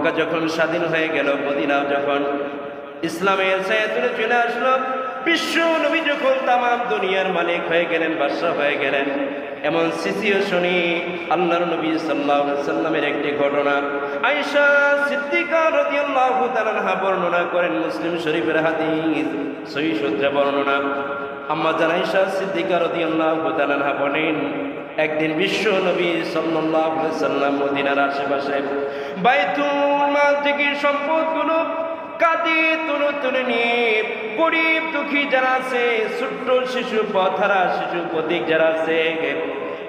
মক্কা যখন স্বাধীন হয়ে গেল মদিনাও যখন ইসলামের ছায়াতুলে চলে আসলো, বিশ্ব নবী যখন তাম দুনিয়ার মালিক হয়ে গেলেন, বাদশাহ হয়ে গেলেন, এমন সিচুয়েশনে আল্লাহর নবী সাল্লাহ সাল্লামের একটি ঘটনা। আয়েশা সিদ্দিকা রাদিয়াল্লাহু তাআলা বর্ণনা করেন মুসলিম শরীফের হাদিস, সহি সূত্রে বর্ণনা। আম্মা জান আয়েশা সিদ্দিকা রাদিয়াল্লাহু তাআলা বলেন একদিন বিশ্ব নবী সাল্লাম মদিনার আশেপাশে বাইতুল মাল থেকে সম্পদগুলো কাঁদে, তুলে তুলে নিয়ে গরিব দুঃখী যারা আছে, ছোট্ট শিশু, পথারা শিশু প্রতীক যারা আছে,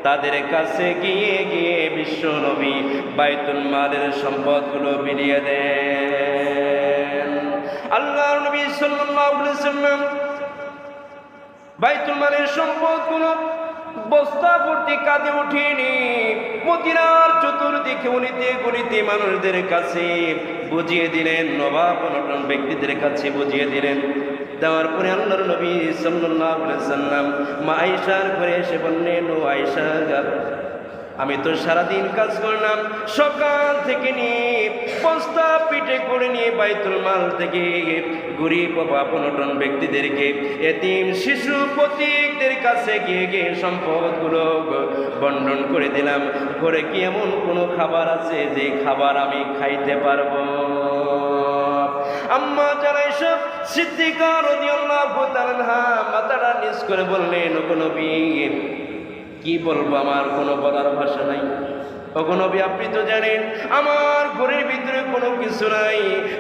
তাদের কাছে গিয়ে গিয়ে বিশ্ব নবী বাইতুল মালের সম্পদগুলো বিলিয়ে দেন। আল্লাহ নবী সাল্লাম বাইতুল মালের সম্পদগুলো বস্তা ভর্তি কাঁধে উঠিনি মদিনার চতুর্দিকে উনিতে গণিতে মানুষদের কাছে বুঝিয়ে দিলেন, নবাব অনটন ব্যক্তিদের কাছে বুঝিয়ে দিলেন। দেওয়ার পরে আল্লাহর নবী সাল্লাম মা আয়েশার ঘরে এসে বললেন, ও আয়েশা আমি তো সারাদিন কাজ করলাম, সকাল থেকে নিয়ে পিঠে করে নিয়ে বাইতুল মাল থেকে গরিব বাপনটন ব্যক্তিদেরকে। এতিম শিশু প্রতীকদের কাছে গিয়ে গিয়ে সম্পদগুলো বন্টন করে দিলাম। ঘরে কি এমন কোনো খাবার আছে যে খাবার আমি খাইতে পারব? আম্মা যারা এসব সিদ্দিকা রাদিয়াল্লাহু তাআলা মাথাটা নিচ করে বললেন কোনো নবী কি বলব, আমার কোনো বলার ভাষা নাই। নবী আপনি তো জানেন, আমার ঘরের ভিতরে কোনো কিছু নাই,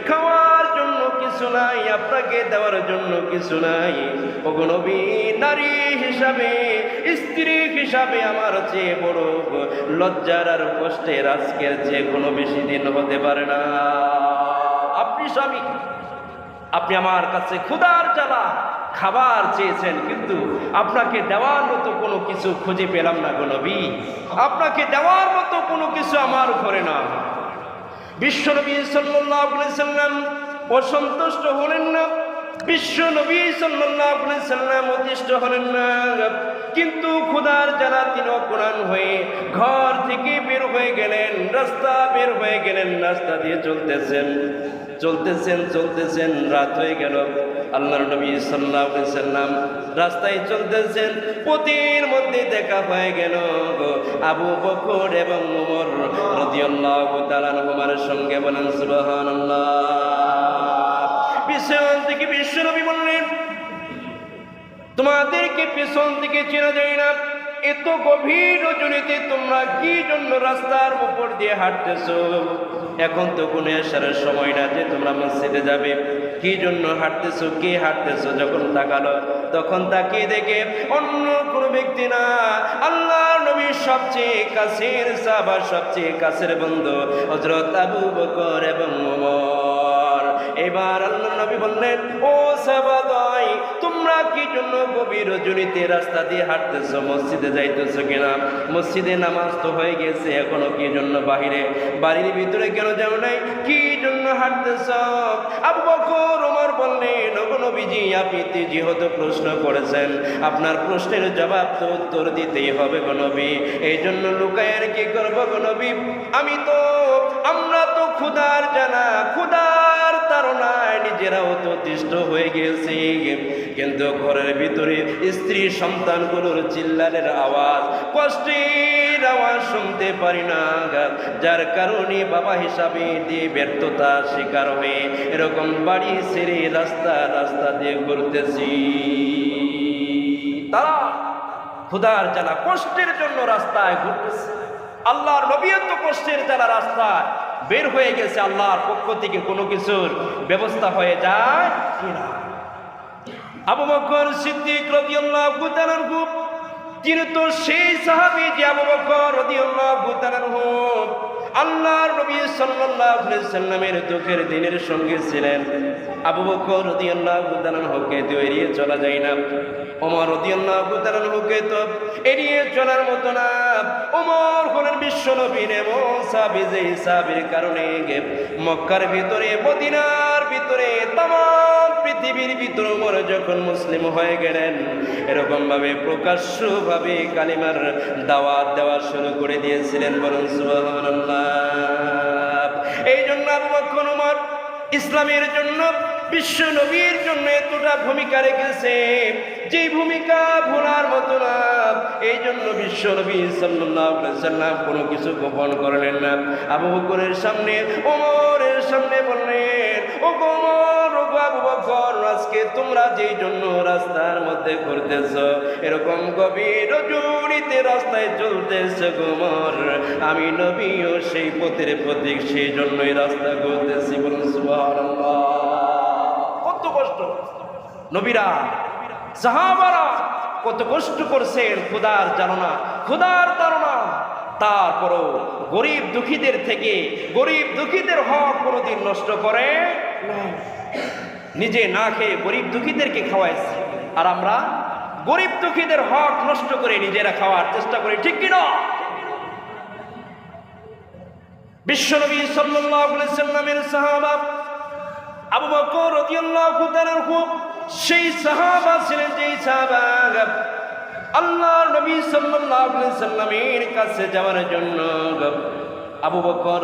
খাওয়ার জন্য কিছু নাই, আপনাকে দেওয়ার জন্য কিছু নাই। নবী নারী হিসাবে, স্ত্রী হিসাবে আমার চেয়ে বড় লজ্জার আর কষ্টের আজকের যে কোনো বেশি দিন হতে পারে না। আপনি স্বামী, আপনি আমার কাছে ক্ষুধার জ্বালা খাবার চেয়েছেন, কিন্তু আপনাকে দেওয়ার মতো কোনো কিছু খুঁজে পেলাম না গো নবী। আপনাকে দেওয়ার মতো কোনো কিছু আমার ঘরে না। বিশ্বনবী সাল্লাম অসন্তুষ্ট হলেন না। বিশ্ব নবী সাল্লাম অতিষ্ঠ হলেন না। কিন্তু খুদার যারা তিনি কোরআন হয়ে ঘর থেকে বের হয়ে গেলেন, রাস্তা বের হয়ে গেলেন, রাস্তা দিয়ে চলতেছেন চলতেছেন চলতেছেন, রাত হয়ে গেল। আল্লাহর নবী সাল্লাহ সাল্লাম রাস্তায় চলতেছেন পতির মধ্যে দেখা হয়ে গেল আবু বকর এবং উমর রাদিয়াল্লাহু তাআলা উমরের সঙ্গে বলেন, সুবহানাল্লাহ। পিছন থেকে বিশ্বনবী বললেন, তোমাদেরকে পেছন থেকে চেনা যায় না, এত গভীর রজনীতে তোমরা কি জন্য রাস্তার উপর দিয়ে হাঁটতেছো? এখন তো কোনো আসার সময় না যে তোমরা মসজিদে যাবে। কি জন্য হাঁটতেছো, কে হাঁটতেছো যখন তাকালো? তখন তাকিয়ে দেখে অন্য কোনো ব্যক্তি না। আল্লাহ নবীর সবচেয়ে কাছের সাবা সবচেয়ে কাছের বন্ধু হজরত আবু বকর এবং ওমর। এবার আল্লাহ নবী বললেন, ও সাবাদাই তোমরা কি জন্য গভীর রজনীতে রাস্তা দিয়ে হাঁটতেছো? মসজিদে যাইতেছো কিনা? মসজিদে নামাজ তো হয়ে গেছে, এখনও কি জন্য বাহিরে? বাড়ির ভিতরে কেন যাও নাই? কি জন্য হাঁটতেছ? আবু বকর, ওমর বললেন নবীজি, আপনি যেহেতু প্রশ্ন করেছেন, আপনার প্রশ্নের জবাব তো উত্তর দিতেই হবে গো নবী। এই জন্য লুকায় আর কি করব গো নবী? আমি তো, আমরা তো ক্ষুধার জানা ক্ষুধার তারণায় নিজেরাও তো হয়ে গেছি কিন্তু ঘরের ভিতরে স্ত্রী সন্তানগুলোর চিল্লানের আওয়াজ, কষ্টের আওয়াজ শুনতে পারি না যার কারণে বাবা হিসাবে দিয়ে ব্যর্থতা শিকার হয়ে এরকম বাড়ি ছেড়ে রাস্তা রাস্তা দিয়ে ঘুরতেছি। তারা ক্ষুধার জ্বালা, কষ্টের জন্য রাস্তায় ঘুরতেছে। আল্লাহর নবীয় কষ্টের জ্বালা রাস্তায়। বের হয়ে গেছে আল্লাহর পক্ষ থেকে কোনো কিছুর ব্যবস্থা হয়ে যায় কিনা। আবু বকর সিদ্দিক রাদিয়াল্লাহু তাআলা তিনি তো সেই সাহাবী যে আবু বকর রাদিয়াল্লাহু তাআলা আল্লাহর নবী সাল্লাল্লাহু সাল্লামের দুঃখের দিনের সঙ্গে ছিলেন। আবু বকর রাদিয়াল্লাহু তাআলা হকে তো এড়িয়ে চলা যায় না। ওমর রাদিয়াল্লাহু তাআলা হকে তো এড়িয়ে চলার মতো না। ওমর হলেন বিশ্ব নবীর এমন সাহাবী যে সাহাবীর কারণে মক্কার ভিতরে, মদিনার ভিতরে, তামাম পৃথিবীর ভিতরে ওমর যখন মুসলিম হয়ে গেলেন এরকম ভাবে প্রকাশ্যভাবে কালিমার দাওয়াত দেওয়া শুরু করে দিয়েছিলেন বরং সুবহানাল্লাহ। এই জন্য আবু বকর উমর ইসলামের জন্য, বিশ্ব নবীর জন্য এতটা ভূমিকা রেখেছে যে ভূমিকা ভোলার মতো না। এই জন্য বিশ্ব নবী সাল্লাম কোনো কিছু গোপন করলেন না। আবু বকরের সামনে ওমরের সামনে বললেন ও ওমর বকর আজকে তোমরা যেই জন্য রাস্তার মধ্যে ঘুরতেছ, এরকম গভীর রজনীতে রাস্তায় চলতেছ গোমর আমি নবীও সেই পথের প্রতীক, সেই জন্যই রাস্তা ঘুরতেছি বলুন কত কষ্ট। নবীরা, সাহাবারা কত কষ্ট করছেন, খুদার জাননা, খুদার ধারণা তারপরও গরিব দুঃখীদের থেকে, গরিব দুঃখীদের হক কোনোদিন নষ্ট করে নাই। নিজে না খেয়ে গরিব দুঃখীদেরকে খাওয়াইছে। আর আমরা গরিব দুঃখীদের হক নষ্ট করে নিজেরা খাওয়ার চেষ্টা করি, ঠিক কিনা? বিশ্বনবী সাল্লামের সাহাবা আবু বকর সেই সাহাবা ছিলেন যেই সাহাবা। আল্লাহর নবী সাল্লামের কাছে যাওয়ার জন্য আবু বকর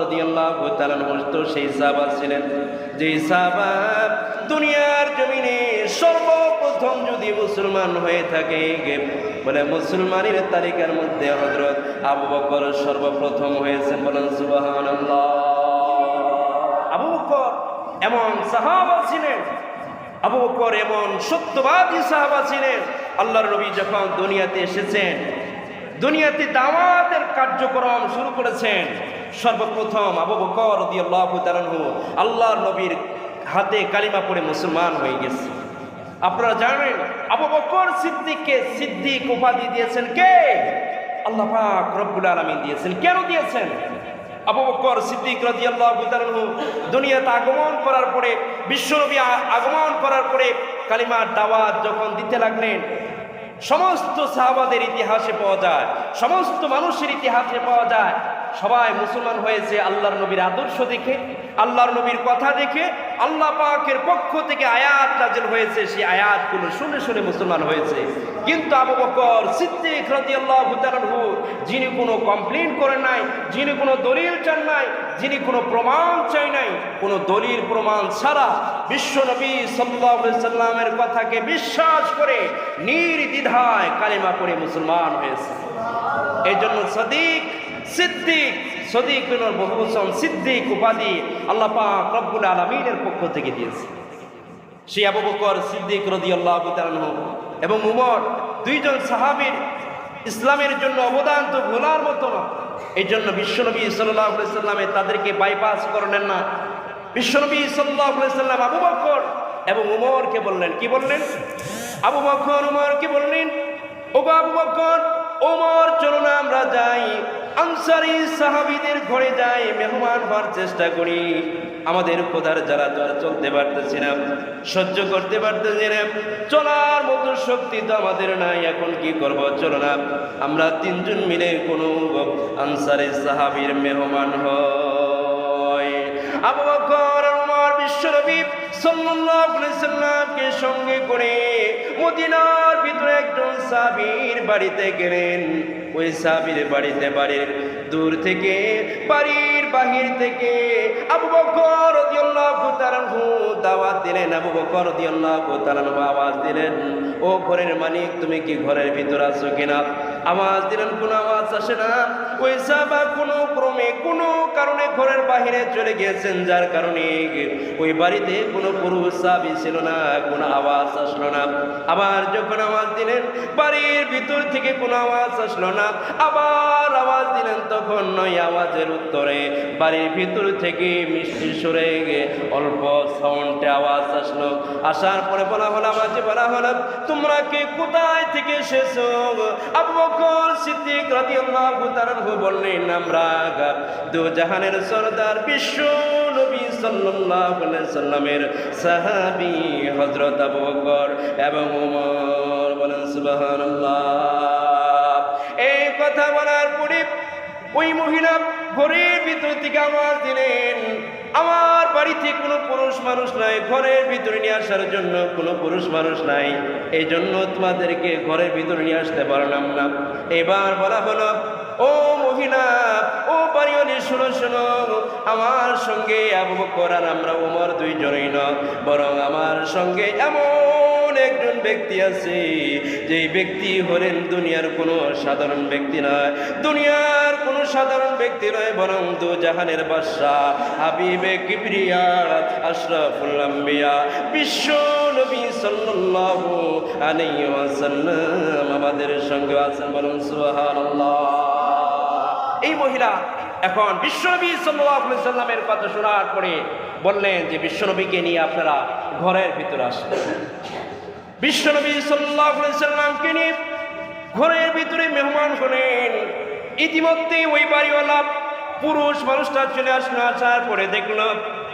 সেই সাহাবা ছিলেন। যেই সাহাবা দুনিয়ার জমিনে সর্বপ্রথম যদি মুসলমান হয়ে থাকে, বলে মুসলমানের তালিকার মধ্যে হযরত আবু বকর সর্বপ্রথম হয়েছেন বলেন সুবহানাল্লাহ। আবু বকর এমন সাহাবা ছিলেন, আবু বকর এমন সত্যবাদী সাহাবা ছিলেন, আল্লাহর নবী যখন দুনিয়াতে এসেছেন, দুনিয়াতে দাওয়াতের কার্যক্রম শুরু করেছেন, সর্বপ্রথম আবু বকর রাদিয়াল্লাহু তাআলা আল্লাহর নবীর হাতে কালিমা পড়ে মুসলমান হয়ে গেছে। আপনারা জানেন, আবু বকর সিদ্দিককে সিদ্দিক উপাধি দিয়েছেন কে? আল্লাহ পাক রব্বুল আলামিন দিয়েছেন। কেন দিয়েছেন? আবু বকর সিদ্দিক রাদিয়াল্লাহু তাআলা দুনিয়াতে আগমন করার পরে, বিশ্বনবী আগমন করার পরে কালিমার দাওয়াত যখন দিতে লাগলেন, সমস্ত সাহাবাদের ইতিহাসে পাওয়া যায়, সমস্ত মানুষের ইতিহাসে পাওয়া যায় সবাই মুসলমান হয়েছে আল্লাহর নবীর আদর্শ দেখে, আল্লাহর নবীর কথা দেখে, আল্লাহ পাকের পক্ষ থেকে আয়াত নাজিল হয়েছে, সেই আয়াতগুলো শুনে শুনে মুসলমান হয়েছে। কিন্তু আবু বকর সিদ্দিক রাদিয়াল্লাহু তাআলা যিনি কোনো কমপ্লেন করেন নাই, যিনি কোনো দলিল চান নাই, যিনি কোনো প্রমাণ চাই নাই, কোনো দলিল প্রমাণ ছাড়া বিশ্ব নবী সাল্লাল্লাহু আলাইহি সাল্লামের কথাকে বিশ্বাস করে নির্দ্বিধায় কালিমা পড়ে মুসলমান হয়েছে। এই জন্য সদিক সিদ্দিক সদিক বিনোর বহুবচন, সিদ্দিক উপাধি আল্লাহ পাক রব্বুল আলমিনের পক্ষ থেকে দিয়েছে। সেই আবু বকর সিদ্দিক রদি আল্লাহ এবং উমর দুইজন সাহাবীর ইসলামের জন্য অবদান তো ভোলার মতো না। এই জন্য বিশ্বনবী সাল্লাহ সাল্লামে তাদেরকে বাইপাস করলেন না। বিশ্বনবী সাল্লাহ সাল্লাম আবু বকর এবং উমরকে বললেন, কি বললেন? আবু বকর উমরকে বললেন? ও আবু বকর ওমর চলো না আমরা যাই। আনসারি সাহাবিদের ঘরে যাই, মেহমান হওয়ার চেষ্টা করি। আমাদের খোদার জ্বালা তো আর চলতে পারতেছি না, সহ্য করতে পারতেছি না। চলার মতো শক্তি তো আমাদের নাই, এখন কি করব? চলো না, আমরা তিনজন মিলে কোনো আনসারি সাহাবীর মেহমান হয় আবু সঙ্গে করে মদিনার ভিতরে একজন সাহাবীর বাড়িতে গেলেন। ওই সাবির বাড়িতে বাড়ির দূর থেকে, বাড়ির বাহির থেকে আবু বকর দাওয়াত দিলেন। আবু বকর আওয়াজ দিলেন, ও ঘরের মালিক, তুমি কি ঘরের ভিতর আছো কিনা? আওয়াজ দিলেন, কোন আওয়াজ আসে না। ওই সাহাবা কোনো ক্রমে কোনো কারণে ঘরের বাহিরে চলে গিয়েছেন, যার কারণে ওই বাড়িতে কোনো পুরুষ সাহাবি ছিল না, কোনো আওয়াজ আসলো না। আবার যখন আওয়াজ দিলেন, বাড়ির ভিতর থেকে কোনো আওয়াজ আসলো না, আবার আওয়াজ দিলেন, তখন নয় আওয়াজের উত্তরে বাড়ির ভিতর থেকে মিষ্টি সরে গিয়ে অল্প সাউন্ডে আওয়াজ আসলো। আসার পরে বলা হলো আমাকে বলা হলো, তোমরা কে কোথায় থেকে এসেছ আবু বকর রাদিয়াল্লাহু তাআলাহু বললেন, আমরা দু জাহানের সরদার বিশ্ব নবী সাল্লাল্লাহু আলাইহি সাল্লামের সাহাবী হযরত আবু বকর এবং ওমর বলেন, সুবহানাল্লাহ। এই কথা বলার পরে ওই মহিলা ঘরের ভিতর থেকে আওয়াজ দিলেন, আমার বাড়িতে কোনো পুরুষ মানুষ নাই, ঘরের ভিতরে নিয়ে আসার জন্য কোনো পুরুষ মানুষ নাই। এই জন্য তোমাদেরকে ঘরের ভিতরে নিয়ে আসতে পারলাম না। এবার বলা হলো, ও মহিলা, ও বাড়িওয়ালি, শোনো, শুনো, আমার সঙ্গে আবু করার আমরা ওমর দুইজনই না বরং আমার সঙ্গে এমন একজন ব্যক্তি আছে, যেই ব্যক্তি হলেন দুনিয়ার কোনো সাধারণ ব্যক্তি নয়। দুনিয়ার কোনো সাধারণ ব্যক্তি নয়, বরং দু জাহানের বাদশাহ হাবিবে কিবরিয়া আশরাফুল আম্বিয়া। বিশ্ব নবী সাল্লাল্লাহু আমাদের সঙ্গে আছেন বলুন সুবহানাল্লাহ। এই মহিলা এখন বিশ্বনবী সাল্লাল্লাহু আলাইহি সাল্লামের কথা শোনার পরে বললেন যে বিশ্বনবীকে নিয়ে আপনারা ঘরের ভিতরে আসেন। বিশ্বনবী সাল্লামকে নিয়ে ঘরের ভিতরে মেহমান হলেন। ইতিমধ্যে ওই বাড়িওয়ালা পুরুষ মানুষটা চলে আসলো, আসার পরে দেখল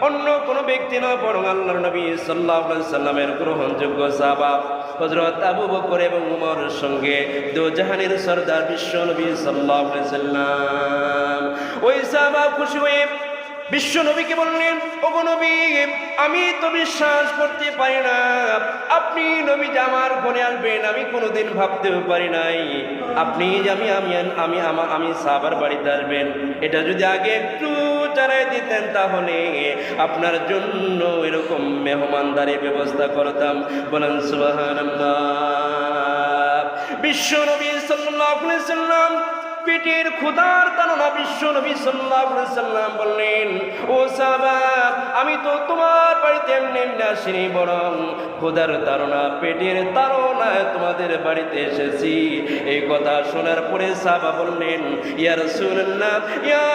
অন্য কোনো ব্যক্তি নয়, বরং আল্লাহর নবী সাল্লামের গ্রহণযোগ্য সাহাবা হযরত আবু বকর এবং উমরের সঙ্গে দো জাহানের সর্দার বিশ্ব নবী আলাইহি সাল্লাম। ওই সাহাবা খুশি হয়ে বিশ্ব নবীকে বললেন, ওগো নবী, আমি তো বিশ্বাস করতে পারি না। আপনি নবী যে আমার ঘরে আসবেন, আমি কোনোদিন ভাবতেও পারি নাই। আপনি যে আমি আমি আমি, আমা- সাবার বাড়িতে আসবেন, এটা যদি আগে একটু জানাই দিতেন তাহলে আপনার জন্য এরকম মেহমানদারি ব্যবস্থা করতাম। বলেন, সুবহানাল্লাহ। বিশ্ব নবী সাল্লাম পেটের ক্ষুধার তারা বিশ্ব নবী সাল্লাম বললেন, ও সাবা আমি তো তোমার বাড়িতে এমনি আসিনি, বরং ক্ষুধার তারা পেটের তাড়নায় তোমাদের বাড়িতে এসেছি। এই কথা শোনার পরে সাবা বললেন ইয়ার শুনেন না ইয়া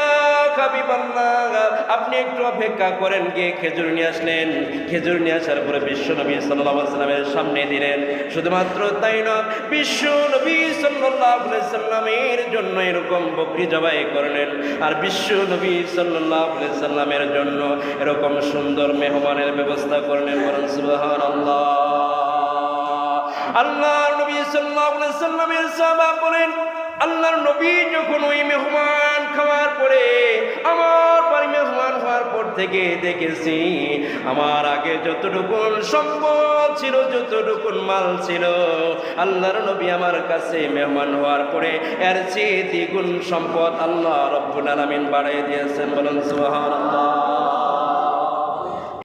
আপনি একটু অপেক্ষা করেন, গিয়ে খেজুর নিয়ে আসলেন। খেজুর নিয়ে আসার পরে বিশ্ব নবী সাল্লামের সামনে দিলেন। শুধুমাত্র তাই নয়, বিশ্ব নবী সাল্লামের জন্য এরকম বকরি জবাই করলেন। আর বিশ্ব নবী সাল্লামের জন্য এরকম সুন্দর মেহমানের ব্যবস্থা করলেন আল্লাহর নবী আলাইহি সাল্লামের বলেন, আল্লাহর নবী যখন ওই মেহমান খাওয়ার পরে, আমার বাড়ি মেহমান হওয়ার পর থেকে দেখেছি, আমার আগে যতটুকুন সম্পদ ছিল, যতটুকুন মাল ছিল, আল্লাহর নবী আমার কাছে মেহমান হওয়ার পরে এর চেয়ে দ্বিগুণ সম্পদ আল্লাহ রব্বুল আলমিন বাড়াই দিয়েছেন। বলুন সুবহানাল্লাহ।